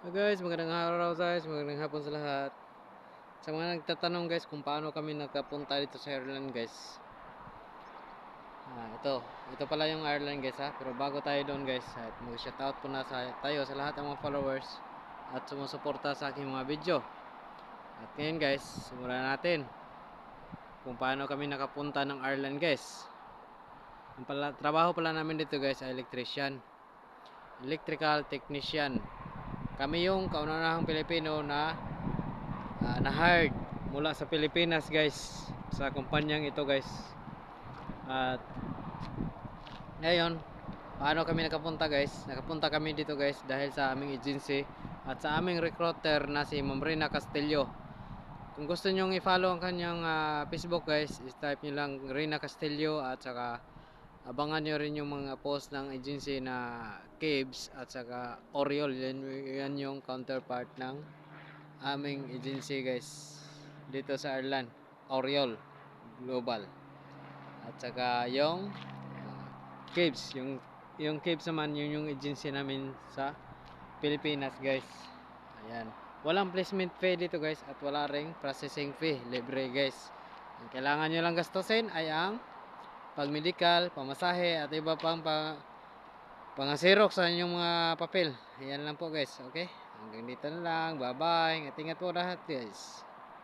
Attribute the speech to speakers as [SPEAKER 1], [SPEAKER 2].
[SPEAKER 1] Hi guys, magandang araw guys, magandang hapon sa lahat. Sa mga nagtatanong guys kung paano kami nagkapunta dito sa Ireland guys. Ah, ito, ito pala yung Ireland guys ha. Pero bago tayo doon guys, at mag-shoutout po na sa, tayo sa lahat ng mga followers at sumusuporta sa aking mga video. At ngayon guys, simulan natin kung paano kami nakapunta ng Ireland guys. Ang pala, trabaho pala namin dito guys ay electrician. Electrical technician kami yung kaunanahang Pilipino na ah, na hired mula sa Pilipinas guys. Sa kumpanyang ito guys. At ngayon paano kami nakapunta guys? Nakapunta kami dito guys dahil sa aming agency at sa aming recruiter na si Ma'am Rina Castillo. Kung gusto nyong i-follow ang kanyang ah, Facebook guys is-type nyo lang Rina Castillo at saka abangan nyo rin yung mga post ng agency na Caves at saka Oriol. Yan, yan yung counterpart ng aming agency guys dito sa Ireland Oriol Global. At saka yung uh, Caves yung yung Caves naman yun yung agency namin sa Pilipinas guys. Ayan. Walang placement fee dito guys at wala ring processing fee. Libre guys. Ang kailangan nyo lang gastusin ay ang pag medical, pamasahe at iba pang pa pangasirok sa inyong mga papel. Ayan lang po guys, okay? Hanggang dito na lang. Bye-bye. Ingat-ingat po lahat guys.